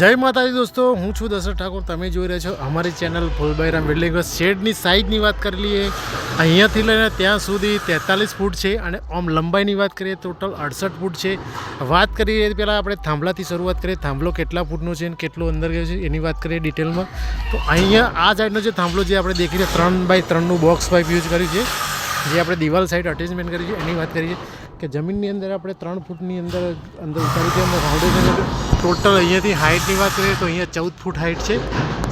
જય માતાજી દોસ્તો, હું છું દશરથ ઠાકોર. તમે જોઈ રહ્યા છો અમારી ચેનલ ફૂલબાઈરામ બિલ્ડિંગ શેડની સાઇઝની વાત કરી લઈએ. અહીંયાથી લઈને ત્યાં સુધી તેતાલીસ ફૂટ છે અને આમ લંબાઈની વાત કરીએ, ટોટલ અડસઠ ફૂટ છે. વાત કરીએ પહેલાં આપણે થાંભલાથી શરૂઆત કરીએ, થાંભલો કેટલા ફૂટનો છે અને કેટલો અંદર ગયો છે એની વાત કરીએ ડિટેલમાં. તો અહીંયા આ સાઈડનો જે થાંભલો જે આપણે દેખી રહ્યા, ત્રણ બાય ત્રણનું બોક્સ પાઇપ યુઝ કર્યું છે, જે આપણે દિવાલ સાઈડ અટેચમેન્ટ કરી છે, એની વાત કરીએ કે જમીનની અંદર આપણે ત્રણ ફૂટની અંદર અંદર ઉતારી છે ફાઉન્ડેશન ટોટલ અહીંયાથી હાઇટની વાત કરીએ તો અહીંયા ચૌદ ફૂટ હાઇટ છે.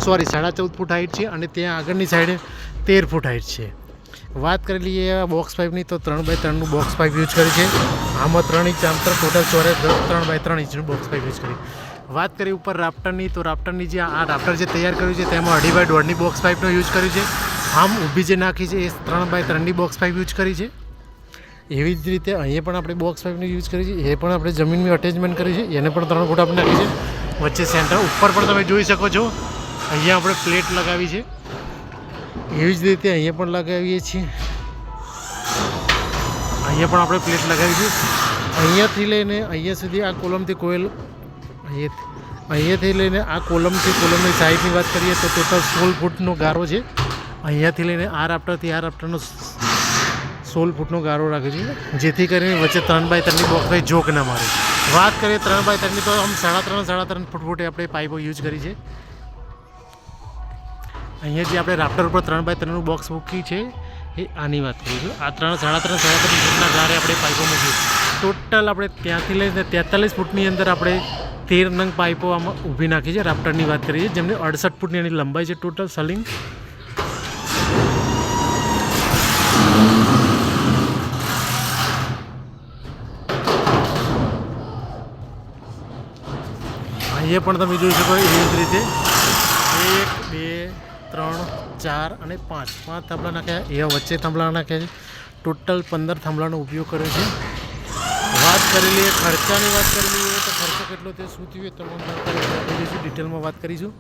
સોરી સાડા ચૌદ ફૂટ હાઇટ છે અને ત્યાં આગળની સાઈડે તેર ફૂટ હાઇટ છે. વાત કરી લઈએ બોક્સ પાઇપની તો ત્રણ બાય ત્રણનું બોક્સ પાઇપ યુઝ કરી છે. આમાં ત્રણ ઇંચ ત્રણ ટોટલ ચોરે ત્રણ બાય ત્રણ ઇંચનું બોક્સ પાઇપ યુઝ કરી. વાત કરી ઉપર રાફ્ટરની તો રાફ્ટરની જે આ રાફ્ટર જે તૈયાર કર્યું છે, તેમાં અઢી બાય દોઢની બોક્સ પાઇપનો યુઝ કર્યું છે. આમ ઊભી જે નાખી છે, એ ત્રણ બાય ત્રણની બોક્સ પાઇપ યુઝ કરી છે. એવી જ રીતે અહીંયા પણ આપણે બોક્સ પાઇપનો યુઝ કરી છે એ પણ આપણે જમીનની અટેચમેન્ટ કરી છે એને પણ ત્રણ ફૂટ આપણે નાખી છે વચ્ચે સેન્ટર ઉપર પણ તમે જોઈ શકો છો. અહીંયા આપણે પ્લેટ લગાવી છે. એવી જ રીતે અહીંયા પણ લગાવીએ છીએ. અહીંયા પણ આપણે પ્લેટ લગાવી છે. અહીંયાથી લઈને અહીંયા સુધી આ કોલમથી કોયલ અહીંયા અહીંયાથી લઈને આ કોલમથી કોલમની સાઈડની વાત કરીએ તો ટોટલ સોળ ફૂટનો ગારો છે. અહીંયાથી લઈને આ રાફ્ટરથી આ રાફ્ટરનો સોળ ફૂટનો ગારો રાખે છે. જેથી કરીને વચ્ચે ત્રણ બાય ત્રણની બોક્સ જોક ના મારે. વાત કરીએ ત્રણ બાય ત્રણની, તો આમ સાડા ત્રણ સાડા ત્રણ ફૂટ ફૂટે આપણે પાઇપો યુઝ કરી છે. અહીંયા જે આપણે રાફ્ટર ઉપર ત્રણ બાય ત્રણનું બોક્સ મૂકી છે, એ આની વાત કરીશું આ ત્રણ, સાડા ત્રણ સાડા ત્રણ ફૂટના ગારે આપણે પાઇપો મૂકી ટોટલ આપણે ત્યાંથી લઈને તેતાલીસ ફૂટની અંદર આપણે તેર નંગ પાઇપો આમાં ઊભી નાખી છે રાફ્ટરની વાત કરીએ જેમની અડસઠ ફૂટની એની લંબાઈ છે ટોટલ સલિંગ અહીંયા પણ તમે જોઈ શકો એવી જ રીતે. એક, બે, ત્રણ, ચાર અને પાંચ. પાંચ થાંભલા નાખ્યા એ વચ્ચે થાંભલા નાખ્યા છે. ટોટલ પંદર થાંભલાનો ઉપયોગ કર્યો છે. વાત કરી લઈએ ખર્ચાની વાત કરી લઈએ તો ખર્ચો કેટલો તે શું થયું એ તમામ ડિટેલમાં વાત કરીશું.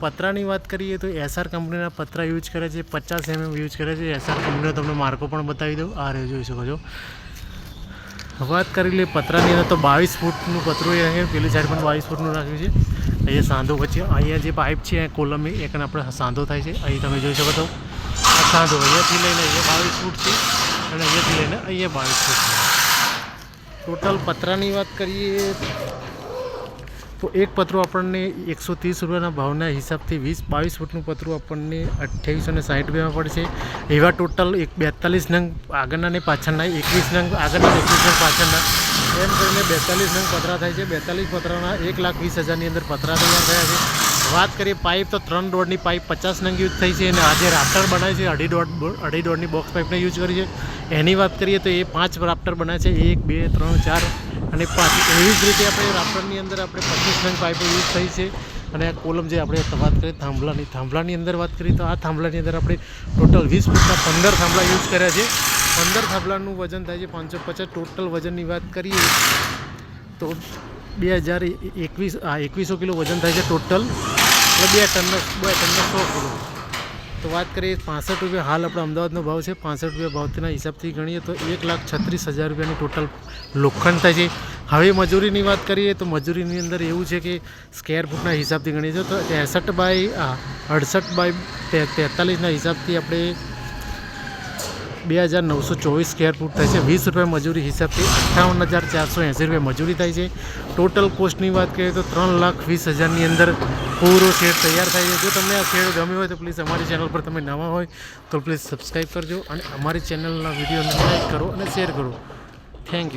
પતરાની વાત કરીએ તો એસઆર કંપનીના પતરા યુઝ કરે છે. પચાસ એમએમ યુઝ કરે છે. એસઆર કંપનીનો તમને માર્કો પણ બતાવી દઉં. આ રહ્યો, જોઈ શકો છો. વાત કરી લઈએ પતરાની અંદર તો બાવીસ ફૂટનું પતરું અહીંયા, પેલી સાઈડ પણ બાવીસ ફૂટનું રાખ્યું છે. અહીંયા સાંધો વચ્ચે, અહીંયા જે પાઇપ છે કોલમ એક આપણે સાંધો થાય છે. અહીં તમે જોઈ શકો તો સાંધો અહીંયાથી લઈને અહીંયા બાવીસ ફૂટ છે અને અહીંયાથી લઈને અહીંયા બાવીસ ફૂટ છે. ટોટલ પતરાની વાત કરીએ તો એક પતરું આપણને એકસો ત્રીસ રૂપિયાના ભાવના હિસાબથી વીસ, બાવીસ ફૂટનું પતરું આપણને અઠ્યાવીસો ને સાઠ રૂપિયામાં પડશે. એવા ટોટલ એક બેતાલીસ નંગ આગળના ને પાછળના, એકવીસ નંગ આગળના એકવીસ નંગ પાછળના. એમ કરીને બેતાલીસ નંગ પતરા થાય છે. બેતાલીસ પતરાના એક લાખ વીસ હજારની અંદર પતરા તૈયાર થયા છે. વાત કરીએ પાઇપ, તો ત્રણ દોઢની પાઇપ પચાસ નંગ યુઝ થઈ છે અને આજે રાફ્ટર બનાવે છે. અઢી દોઢ અઢી દોઢની બોક્સ પાઇપને યુઝ કરી છે. એની વાત કરીએ તો એ પાંચ રાફ્ટર બનાવે છે. એક, બે, ત્રણ, ચાર અને પાંચ એવી જ રીતે આપણે રાફ્ટરની અંદર આપણે પચીસ રંગ પાઇપો યુઝ થઈ છે. અને આ કોલમ જે આપણે વાત કરીએ થાંભલાની થાંભલાની અંદર વાત કરીએ તો આ થાંભલાની અંદર આપણે ટોટલ વીસ ફૂટના પંદર થાંભલા યુઝ કર્યા છે. પંદર થાંભલાનું વજન થાય છે પાંચસો પચાસ. ટોટલ વજનની વાત કરીએ, તો બે હજાર એકવીસ એકવીસો કિલો વજન થાય છે ટોટલ એટલે બે ટનનો બે ટનનો સો કિલો. તો વાત કરીએ, પાસઠ રૂપિયા હાલ આપણે અમદાવાદનો ભાવ છે. પાસઠ રૂપિયા ભાવના હિસાબથી ગણીએ તો એક લાખ છત્રીસ હજાર રૂપિયાની ટોટલ લોખંડ થાય છે. હવે મજૂરીની વાત કરીએ તો મજૂરીની અંદર એવું છે કે સ્કેર ફૂટના હિસાબથી ગણીએ તો ત્રેસઠ બાય અડસઠ બાય તેતાલીસના હિસાબથી આપણે બે હજાર નવસો ચોવીસ સ્કેર ફૂટ થાય છે. વીસ રૂપિયા મજૂરી હિસાબથી અઠ્ઠાવન હજાર ચારસો એંસી રૂપિયા મજૂરી થાય છે. ટોટલ કોસ્ટની વાત કરીએ તો ત્રણ લાખ વીસ હજારની અંદર પૂરો શેડ તૈયાર થાય છે. જો તમને આ શેડ ગમ્યો હોય તો પ્લીઝ અમારી ચેનલ પર તમે નવા હોય તો પ્લીઝ સબસ્ક્રાઈબ કરજો અને અમારી ચેનલના વિડીયોને લાઈક કરો અને શેર કરો. Thank you